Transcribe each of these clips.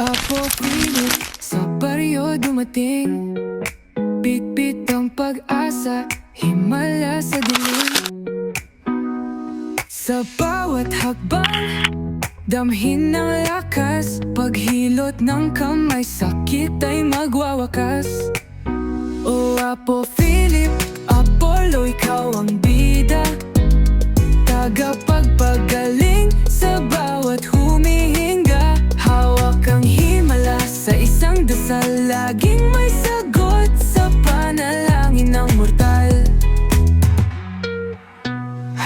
Apo pilit sa baryo dumating. Bitbit ang pag-asa, himala sa dilim. Sa bawat hakbang, damhin ng lakas. Paghilot ng kamay, sakit ay magwawakas. O Apo Philip, Apollo, ikaw ang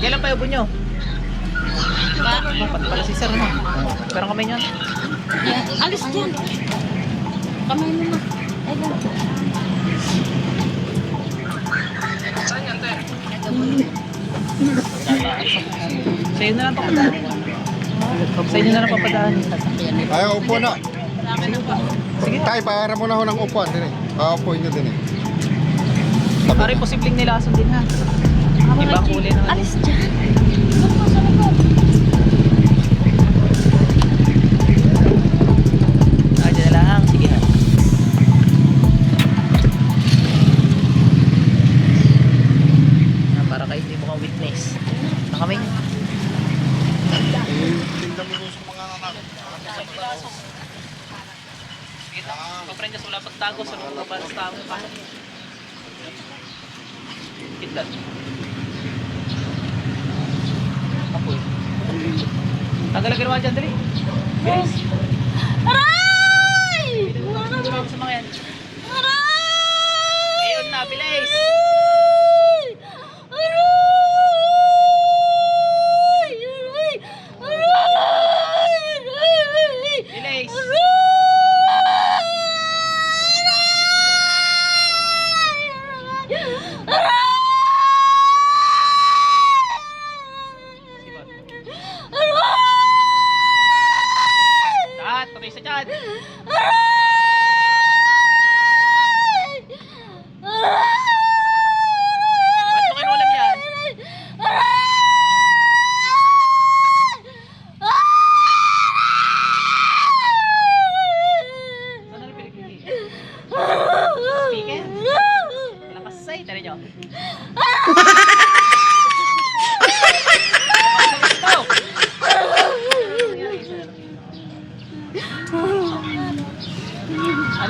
Kailan pa yung nyo? Pati pala si sir mo. Pero kamay niyan. Yeah, alis dyan. Kamay mo na. Ayun. Sa inyo na lang papadaan. Sa inyo na lang papadaan. Ay, upo na. Sige. Tay, para mo na ho ng upuan din eh. Paupuin nyo din eh. Pare, posibleng nilason din ha. Ibang kulay naman. Alis dyan. Doon po sa likod. Ah, dyan na lang. Sige na. Ah, para kayo hindi mukhang witness. Nakamay niyo. Eh, tingnan mo doon sa mga anak. Sige na. Kapren niya wala pagtago sa mga para sa tao. Kita. Apoy. Tagal ang ginawa dyan, dali. Bilis. Aray! Tumawag sa mga yan.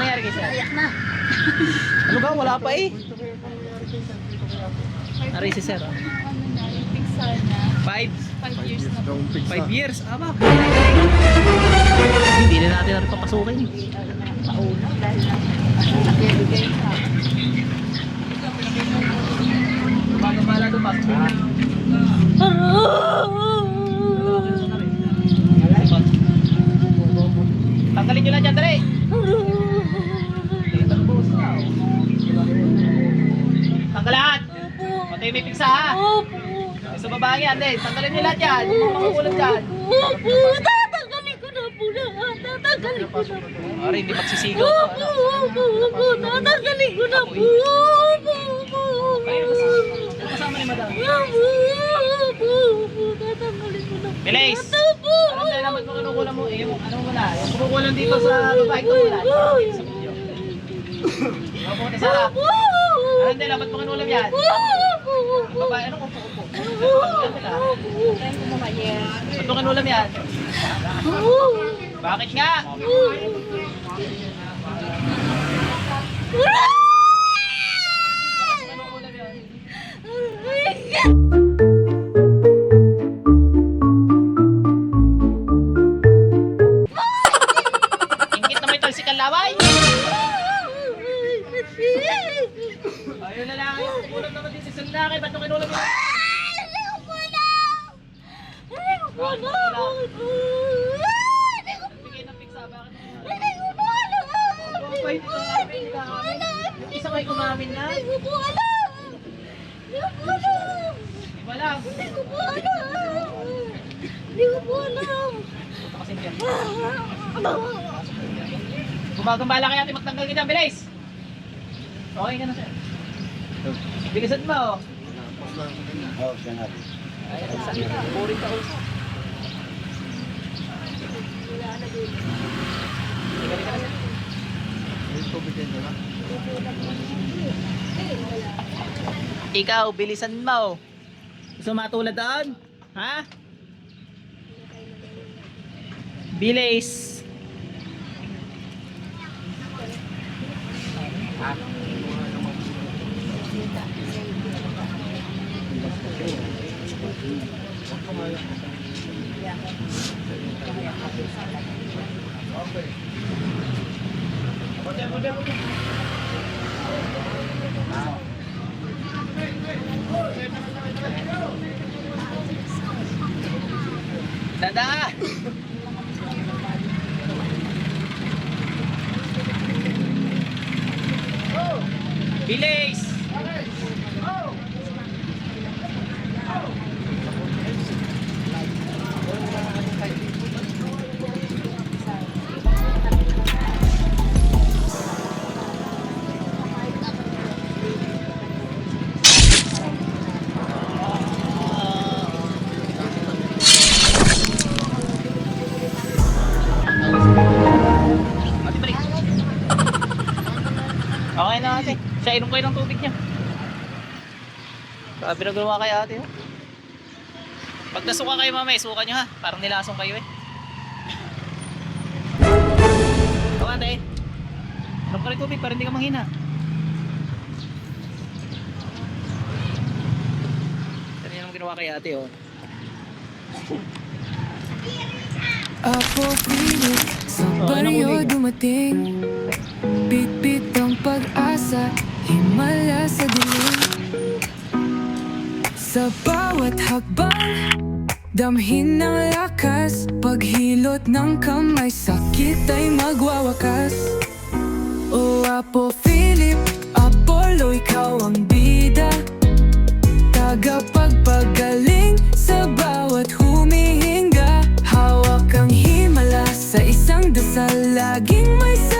Nangyari kay sir? Ano ba? Wala pa eh. Aray si sir. oh. Five? Yung fix Five na. years? Ama. Hindi na natin natin papasukin. Umaga pala doon, pasok mo na. Tanggalin may piksa ha. Sa babae yan, din. Tanggalin nyo lahat yan. Yung mga makukulam dyan. Opo, tatanggalin ko na po lahat. Tatanggalin ko na po. Ari, hindi magsisigaw. Opo, opo, opo. Tatanggalin ko na po. Opo, opo, opo. Kasama ni madam? Opo, opo, opo. Tatanggalin ko na po. Bilis! Opo, Alam na naman kung mo. Eh, ano mo na. Yung dito sa babae ko muna. Sa video. Yung po, Sara. opo. Alam nila, ba't mo kinukulam yan? Opo, babae, ano kung upo? Alam nila. Ba't mo kinulam yan? Bakit nga? Bakit mo kinukulam yan? Gumagambala kaya natin magtanggal dyan, bilis! Okay ka na sir. Bigasan mo. oh. Siya na tubig din nila. Ikaw, bilisan mo. Gusto matulad doon? Ha? Bilis. Dada! Bilis! Okay na ate. Siya, inom kayo ng tubig niya. Sabi na gumawa kay ate. Oh. Pag nasuka kayo mamaya, suka nyo ha. Parang nilasong kayo eh. Ikaw ate. Inom ka rin tubig para hindi ka manghina. Yan yung ginawa kay ate oh. Apo pilit sa baryo dumating Bit-bit ang pag-asa Himala sa dilim. Sa bawat hakbang Damhin ng lakas. Paghilot ng kamay Sakit ay magwawakas. O Apo Philip Apollo, ikaw ang bida. Tagapagpagaling sa bawat humihinga. Hawak ang himala sa isang dasal Laging may sagot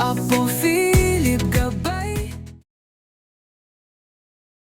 Apo Philip